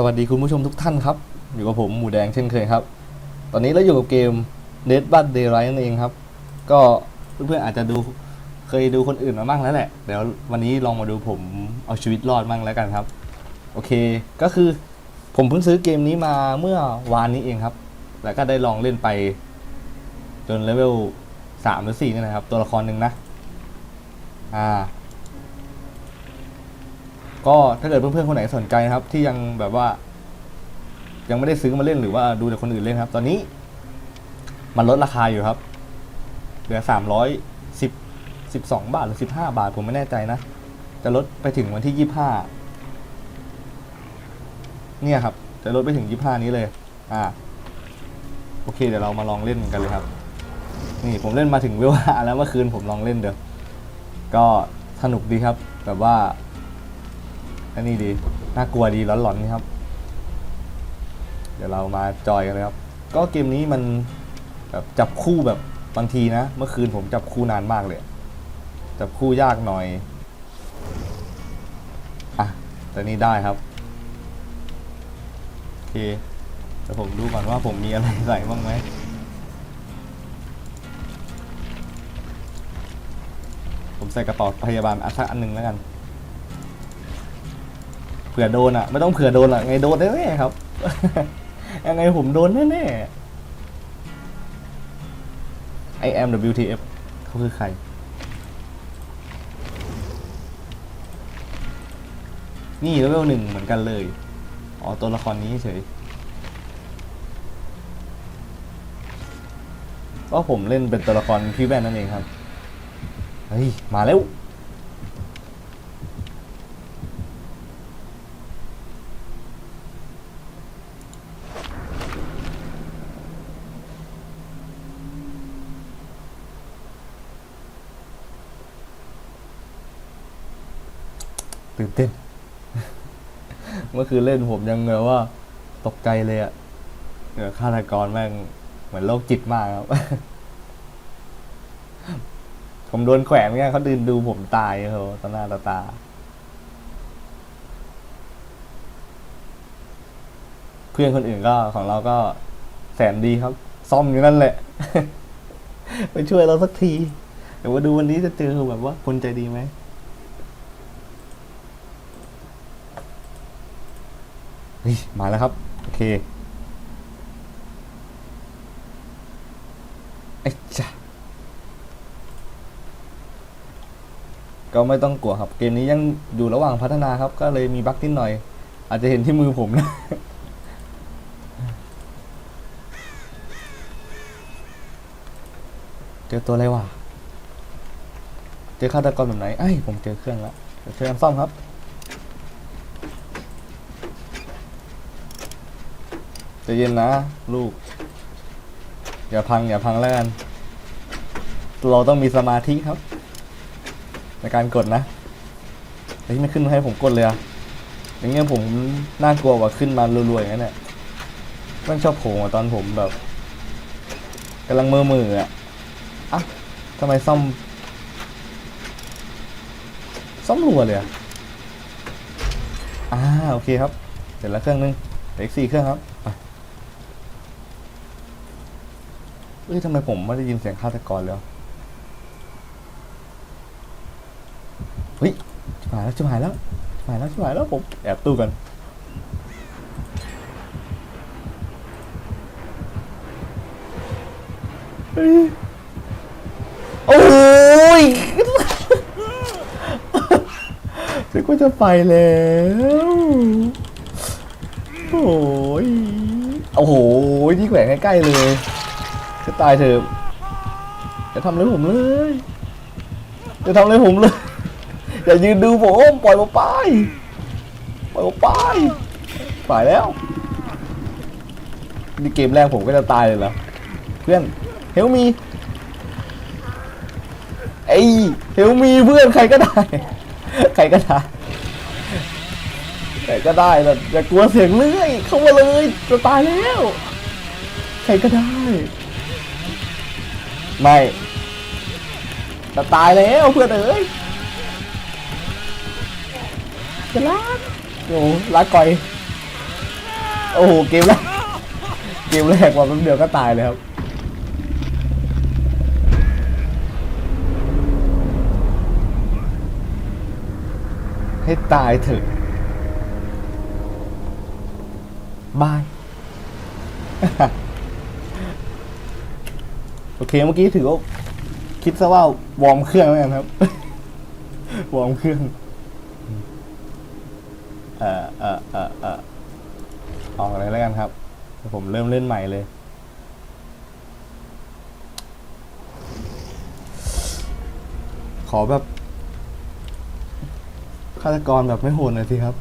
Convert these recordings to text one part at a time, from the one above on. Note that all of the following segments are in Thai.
สวัสดีคุณผู้ชมทุกท่านครับ อยู่กับผมหมูแดงเช่นเคยครับ ตอนนี้เราอยู่กับเกม Dead by Daylight นั่นเองครับ ก็เพื่อนๆอาจจะดูเคยดูคนอื่นมาบ้างแล้วแหละ เดี๋ยววันนี้ลองมาดูผมเอาชีวิตรอดบ้างแล้วกันครับ โอเค ก็คือผมเพิ่งซื้อเกมนี้มาเมื่อวานนี้เองครับ แล้วก็ได้ลองเล่นไป จนเลเวลสามหรือสี่นี่นะครับ ตัวละครหนึ่งนะ อ่า ก็ถ้าเกิดเพื่อนๆคนไหนสนใจนะครับ ที่ยังแบบว่า ยังไม่ได้ซื้อมาเล่นหรือว่าดูแต่คนอื่นเล่นครับ ตอนนี้ มันลดราคาอยู่ครับ เหลือสามร้อยสิบสิบสองบาทหรือสิบห้าบาทผมไม่แน่ใจนะ จะลดไปถึงวันที่ยี่ห้าเนี่ยครับ จะลดไปถึงยี่ห้านี้เลย อ่า โอเค เดี๋ยวเรามาลองเล่นกันเลยครับ นี่ผมเล่นมาถึงเวลาแล้วเมื่อคืนผมลองเล่นเดี๋ยวก็สนุกดีครับ แบบว่า อันนี้ดีน่ากลัวดีร้อนๆนี่ครับ เดี๋ยวเรามาจอยกันเลยครับ ก็เกมนี้มันแบบจับคู่แบบบางทีนะ เมื่อคืนผมจับคู่นานมากเลย จับคู่ยากหน่อยอะแต่นี่ได้ครับโอเคเดี๋ยวผมดูก่อนว่าผมมีอะไรใส่บ้างไหมผมใส่กระเป๋าพยาบาลอันสักอันหนึ่งแล้วกัน ผื่อโดนอะ ไม่ต้องเผื่อโดนอะไงโดนแน่ๆครับ ยังไงผมโดนแน่ๆ I am WTF เขาคือใคร นี่เลเวลหนึ่งเหมือนกันเลย อ๋อ ตัวละครนี้เฉยก็ผมเล่นเป็นตัวละครพี่แว่นนั่นเองครับ เฮ้ย มาแล้ว ตื่นเต้น เมื่อคืนเล่นผมยังแบบว่าตกใจเลยอะเดี๋ยวฆาตกรแม่งเหมือนโรคจิตมากครับ ผมโดนแขวนเนี่ยเขาดืนดูผมตายเขาต่อหน้าต่อตา เพื่อนคนอื่นก็ของเราก็แสนดีครับ ซ่อมอยู่นั่นแหละ ไปช่วยเราสักที เดี๋ยวมาดูวันนี้จะเจอแบบว่าคนใจดีไหม เฮ้ยมาแล้วครับ โอเคไอ้จ้ะก็ไม่ต้องกลัวครับ เกมนี้ยังอยู่ระหว่างพัฒนาครับ ก็เลยมีบั๊กนิดหน่อย อาจจะเห็นที่มือผมนะเจอตัวอะไรวะ เจอฆาตกรแบบไหนไอ้ผมเจอเครื่องแล้วเดี๋ยวช่วยกันซ่อมครับ จะเย็นนะ ลูก อย่าพัง อย่าพังแล้วกัน เราต้องมีสมาธิครับ ในการกดนะเฮ้ยไม่ขึ้นให้ผมกดเลยอะอย่างเงี้ยผมน่ากลัวกว่าขึ้นมารัวๆอย่างนั้นแหละมันชอบโผล่มาตอนผมแบบกำลังมือมือๆอะอะทำไมซ่อม ซ่อมรัวเลยอะอ่าโอเคครับ เสร็จแล้วเครื่องนึงเหลืออีกสี่เครื่องครับไป เอ้ยทำไมผมไม่ได้ยินเสียงฆาตกรแล้วเฮ้ยชิบหายแล้วชิบหายแล้วชิบหายแล้วชิบหายแล้วผมแอบตู้กันเฮ้ยโอ้ยนึกว่าจะไปแล้วโอ้ยโอ้โหนี่แขวนใกล้ๆเลย จะตายเถอะจะทำอะไรผมเลยจะทำอะไรผมเลย อย่ายืนดูผมปล่อยผมไป ปล่อยผมไปไปแล้วนี่เกมแรกผมก็จะตายเลยเหรอเพื่อนเฮลมีไอเฮลมีเพื่อนใครก็ได้ ใครก็ได้ใครก็ได้แต่อย่ากลัวเสียงเลื่อยเข้ามาเลยจะตายแล้ว ใครก็ได้ ไม่จะตายแล้วเพื่อนเอ้ยจะลากโอ้ลากก่อย โอ้โหเกมแรกเกมแรกว่าแป๊บเดียวก็ตายเลยครับให้ตายเถอะบาย โอเค เมื่อกี้ถือว่าคิดซะว่าวอร์มเครื่องแล้วกันครับ วอร์มเครื่องเอ่อเอ่อเอ่อเอ่อออกเลยแล้วกันครับผมเริ่มเล่นใหม่เลย ขอแบบฆาตกรแบบไม่โหดหน่อยสิครับ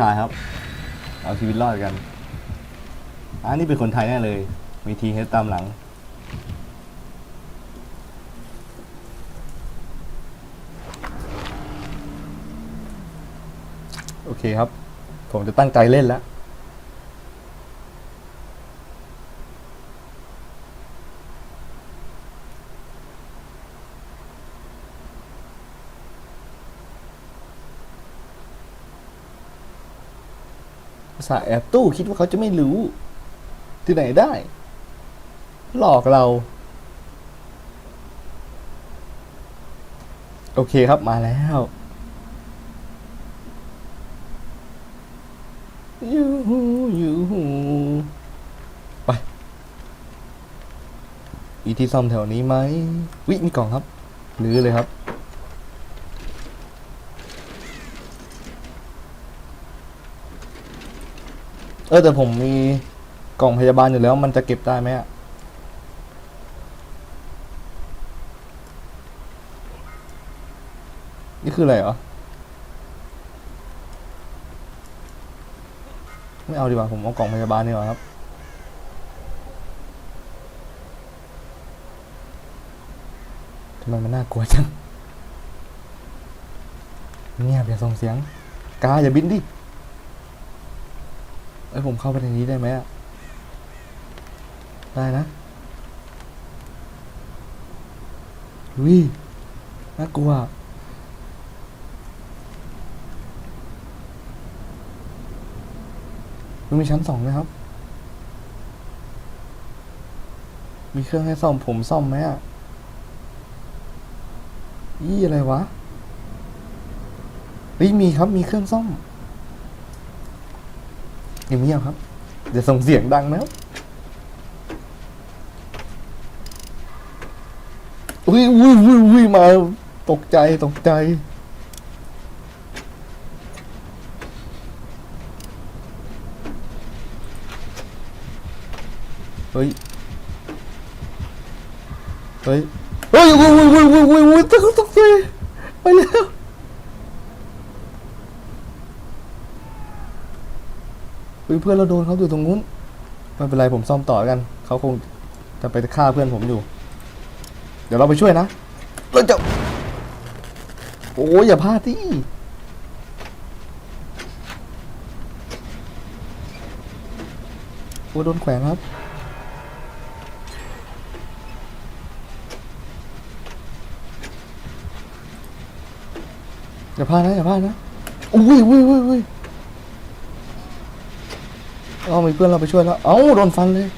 ชายครับ เอาชีวิตรอดกันอันนี้เป็นคนไทยแน่เลย มีทีเฮดตามหลัง โอเคครับ ผมจะตั้งใจเล่นแล้ว ภาษาห์แอบตู้คิดว่าเขาจะไม่รู้ ที่ไหนได้ หลอกเรา โอเคครับมาแล้วยูฮูยูฮูไปมีที่ซ่อมแถวนี้ไหมวิมีกล่องครับหรือเลยครับ เออแต่ผมมีกล่องพยาบาลอยู่แล้ว มันจะเก็บได้ไหมอะนี่คืออะไรเหรอ ไม่เอาดีกว่า ผมเอากล่องพยาบาลดีกว่าครับ ทำไมมันน่ากลัวจัง เงียบอย่าส่งเสียง กาอย่าบินดิ เอ้ยผมเข้าไปในนี้ได้ไหมอะได้นะวิน่ากลัวมันมีชั้นสองนะครับ มีเครื่องให้ซ่อมผมซ่อมไหมอะยี่อะไรวะเฮ้ยมีครับมีเครื่องซ่อม เงียบๆครับอย่าส่งเสียงดังนะครับอุ้ยอุ้ยอุ้ยอุ้ยมาตกใจตกใจเฮ้ย เฮ้ย เฮ้ยอุ้ยอุ้ยอุ้ยอุ้ยอุ้ยอุ้ยตกตกใจไปแล้ว เพื่อนเราโดนเขาอยู่ตรงนู้นไม่เป็นไรผมซ่อมต่อกันเขาคงจะไปฆ่าเพื่อนผมอยู่ เดี๋ยวเราไปช่วยนะเราจะโอ้ยอย่าพลาดที่โอ้โดนแขวนครับอย่าพลาดนะอย่าพลาดนะอุ้ยอุ้ยอุ้ยอุ้ย เอามีเพื่อนเราไปช่วยแล้ว เอ้าโดนฟันเลย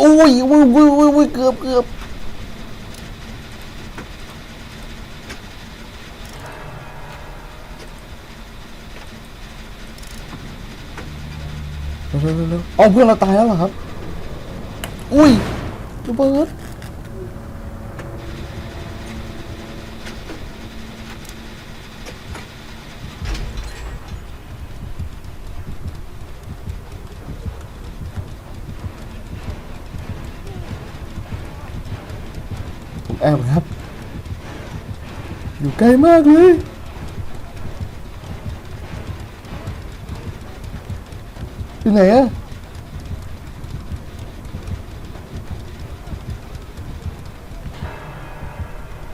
อุ้ยอุ้ยอุ้ยอุ้ยอุ้ยเกือบเกือบเร็วเร็วเร็วเร็วเอาเพื่อนเราตายแล้วเหรอครับ อุ้ยระเบิด แอบครับ อยู่ไกลมากเลย อยู่ไหนอะ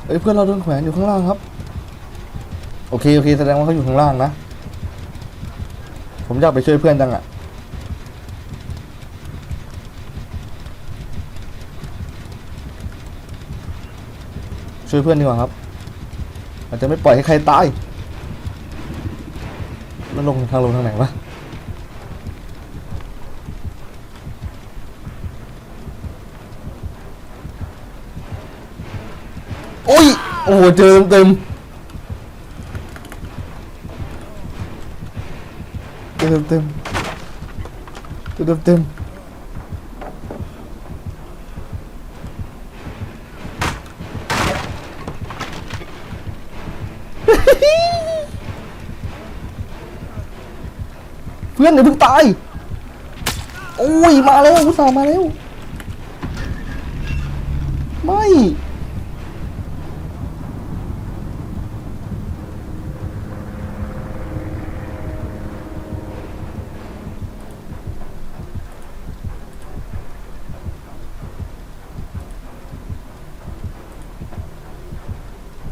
เอ้ยเพื่อนเราโดนแขวนอยู่ข้างล่างครับ โอเค โอเค แสดงว่าเขาอยู่ข้างล่างนะ ผมอยากไปช่วยเพื่อนจังอะ่ะ ช่วยเพื่อนดีกว่าครับ อาจจะไม่ปล่อยให้ใครตาย แล้วลงทางลงทางไหนวะโอ้ย โอ้โห เจอเต็มๆเจอเต็มๆเจอเต็ม เพื่อนอย่าเพิ่งตาย โอ้ย มาแล้วอุตส่าห์มาแล้ว ไม่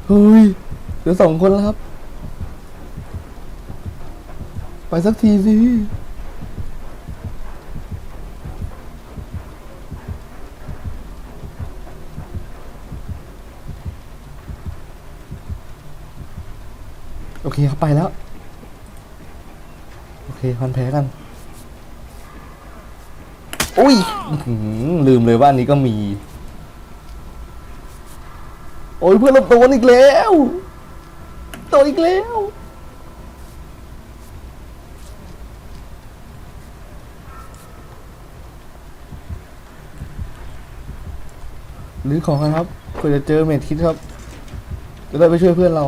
เฮ้ยเหลือ สองคนแล้วครับ ไปสักทีสิโอเคครับไปแล้ว โอเคพันแพ้กัน อุ้ยลืมเลยว่าอันนี้ก็มี โอ้ยเพื่อนเราโดนอีกแล้ว โดนอีกแล้ว หรือของกันครับเพื่อจะเจอเมทคิดครับ จะได้ไปช่วยเพื่อนเรา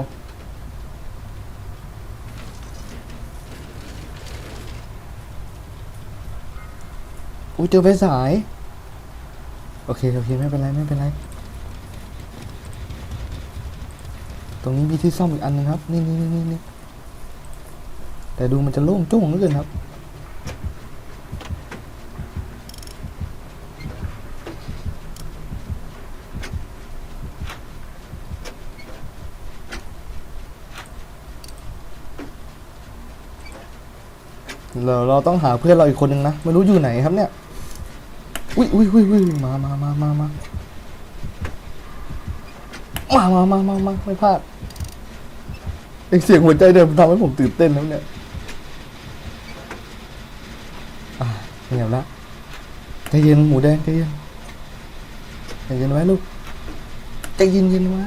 อุ้ยเจอไฟสาย โอเค โอเค ไม่เป็นไร ไม่เป็นไร ต รงนี้มีที่ซ่อมอีกอันหนึงครับนี่นี่นี่นี่นี่แต่ดูมันจะโล่งโจ้งเหลือเกินครับเราเราต้องหาเพื่อนเราอีกคนหนึ่งนะไม่รู้อยู่ไหนครับเนี่ยอุ้ยอุ้ยอุ้ยอุ้ยมามามามามามามามามามาไม่พลาด เอกเสียงหัวใจเดิมทำให้ผมตื่นเต้นแล้วเนี่ยอะเงียบละใจเย็นหมูแดงใจเย็นใจเย็นไว้ลูกใจเย็นเย็นไว้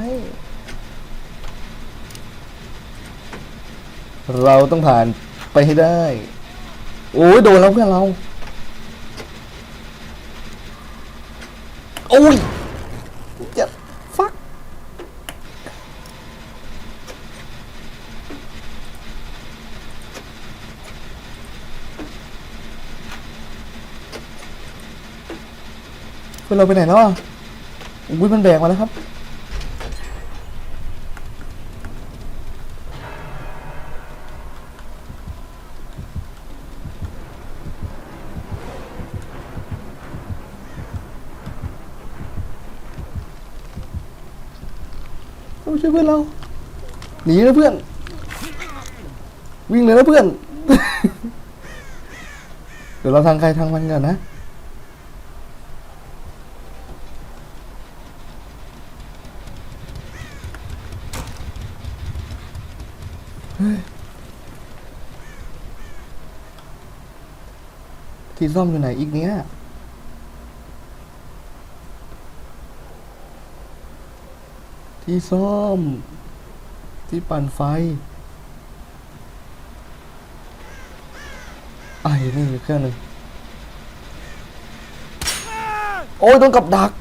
เราต้องผ่านไปให้ได้ โอ้ยโดนแล้วเพื่อนเรา โอ้ยจะฟัก เราไปไหนแล้วอะอุ้ยมันแบกมาแล้วครับต้องช่วยเพื่อนเรา หนีนะเพื่อน วิ่งเลยนะเพื่อน เดี๋ยวเราทางใครทางมันก่อนนะ ที่ซ่อมอยู่ไหนอีกเนี้ยที่ซ่อมที่ปั่นไฟไอ้นี่มีเครื่องหนึ่งโอ้ยโดนกับดัก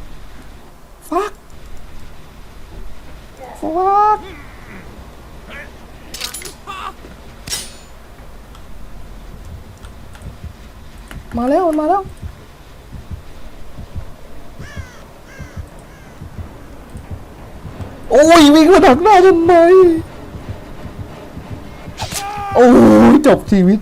มาดักหน้าทำไม โอ้ยจบชีวิต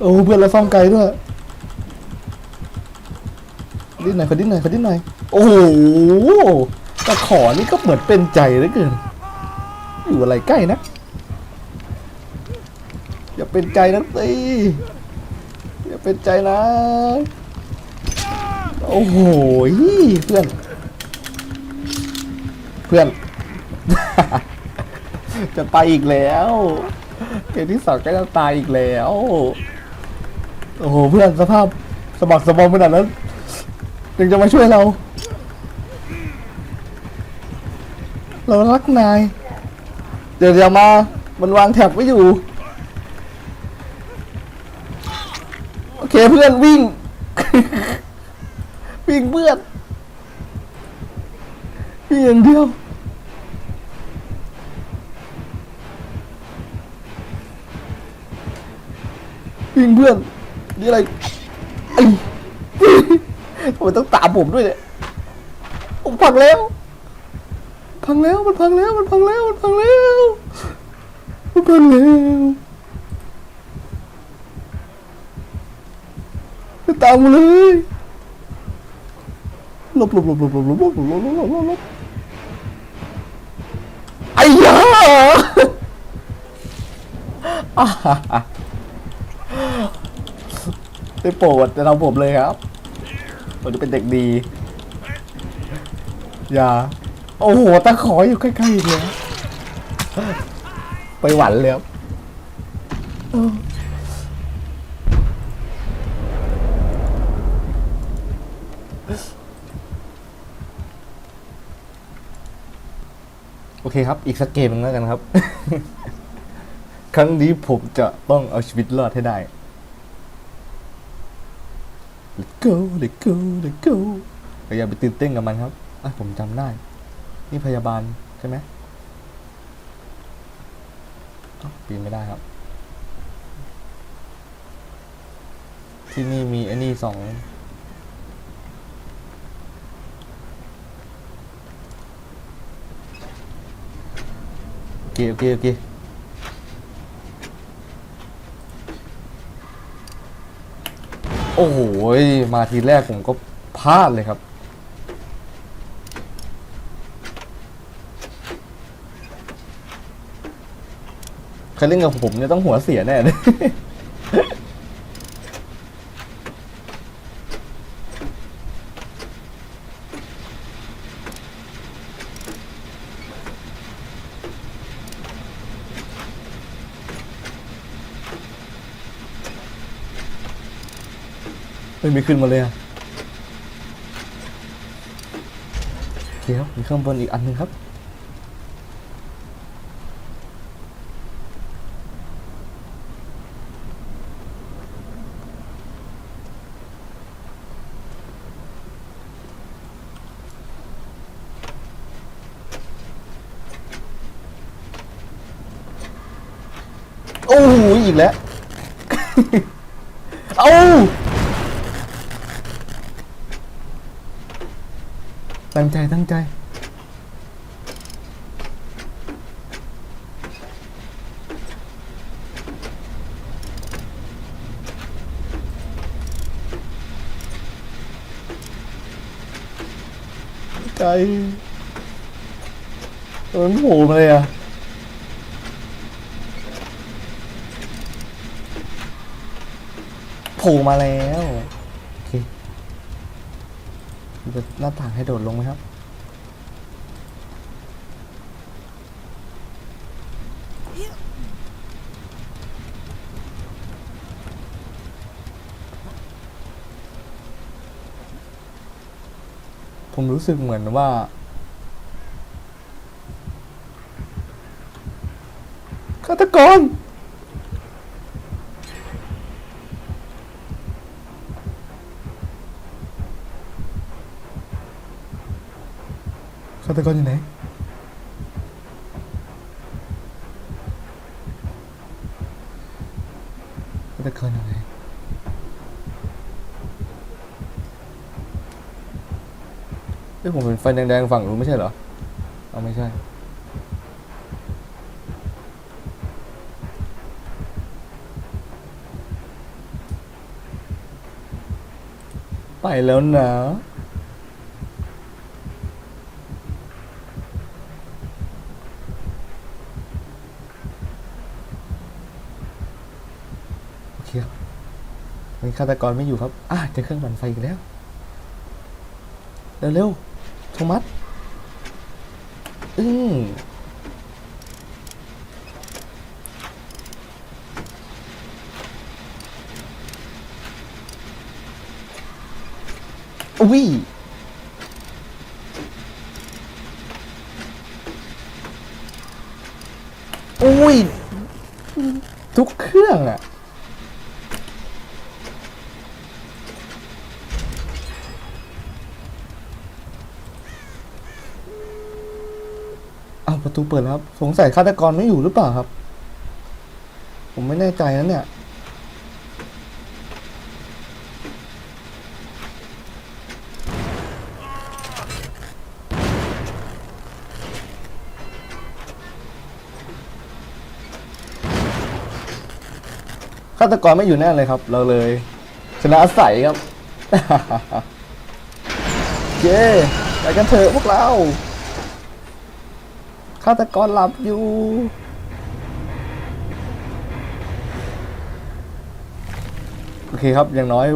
โอ้เพื่อนเราซ่องไกลด้วย ดิ้นหน่อยขอดิ้นหน่อยขอดิ้นหน่อย โอ้โหตะขอนี่ก็เหมือนเป็นใจเหลือเกิน อยู่อะไรใกล้นะ อย่าเป็นใจนะตีอย่าเป็นใจนะ โอ้โหเพื่อน เพื่อน จะตายอีกแล้วเกมที่สองก็จะตายอีกแล้ว โอ้โหเพื่อนสภาพสะบักสะบอมขนาดนั้นยังจะมาช่วยเรา เรารักนาย เดี๋ยวเดี๋ยวมา มันวางแท็บไว้อยู่ โอเคเพื่อนวิ่ง วิ่งเพื่อนวิ่งอย่างเดียววิ่งเพื่อนนี่อะไรไอ้ทำไมต้องตามผมด้วยเนี่ยผมพังแล้ว พังแล้วมันพังแล้วมันพังแล้วมันพังแล้วมันพังแล้วตามมาเลย ลบหลบหลบหลบหลบหลบหลบหลบหลบหลบหลบหลบหลบไอ้ยาได้โปรดจะทำผมเลยครับผมจะเป็นเด็กดี อย่า โอ้โหตะขออยู่ใกล้ๆอีกแล้วไปหวันเลยครับเออโอเคครับ อีกสักเกมหนึงแล้วกันครับ ครั้งนี้ผมจะต้องเอาชีวิตรอดให้ได้ Let's go Let's go Let's go อย่าไปตื่นเต้นกับมันครับอะผมจำได้ นี่พยาบาลใช่ไหมอ้าวปีนไม่ได้ครับ ที่นี่มีไอ้นี่สอง เคโอเคโอเคโอ้โหมาทีแรกผมก็พลาดเลยครับ ใครเล่นกับผมเนี่ยต้องหัวเสียแน่เลย ไม่มีขึ้นมาเลยอะเคครับมีข้างบนอีกอันหนึ่งครับโอ้โหอีกแล้ว เอ้า ตั้งใจตั้งใจ ใจมันโผล่มาเลยอะโผล่มาแล้ว มีหน้าต่างให้โดดลงไหมครับ ผมรู้สึกเหมือนว่า ฆาตกร ตะกอนอยู่ไหนฆะกคนอยู่ไหนเอ้ยผมเป็นไฟแดงๆฝั่งนู้ไม่ใช่เหรอเอาไม่ใช่ ไปแล้วนะ มีฆาตกรไม่อยู่ครับอะเจอเครื่องปั่นไฟอีกแล้ว เร็วๆโทมัสอืมอุ้ยอุ้ย ทุกเครื่องอะ ประตูเปิดแล้วครับ สงสัยฆาตกรไม่อยู่หรือเปล่าครับ ผมไม่แน่ใจนะเนี่ย ฆาตกรไม่อยู่แน่เลยครับ เราเลย ชนะใสครับ เย้ไปกันเถอะพวกเรา ฆาตกรหลับอยู่ โอเคครับอย่างน้อย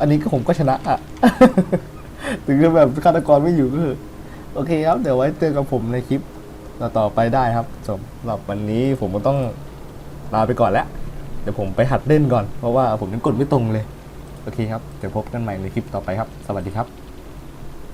อันนี้ก็ผมก็ชนะอะ ถึงจะแบบฆาตกรไม่อยู่ก็คือโอเคครับ เดี๋ยวไว้เจอกับผมในคลิปต่อไปได้ครับสำหรับวันนี้ผมก็ต้องลาไปก่อนแล้ว เดี๋ยวผมไปหัดเล่นก่อน เพราะว่าผมยังกดไม่ตรงเลย โอเคครับ เดี๋ยวพบกันใหม่ในคลิปต่อไปครับ สวัสดีครับ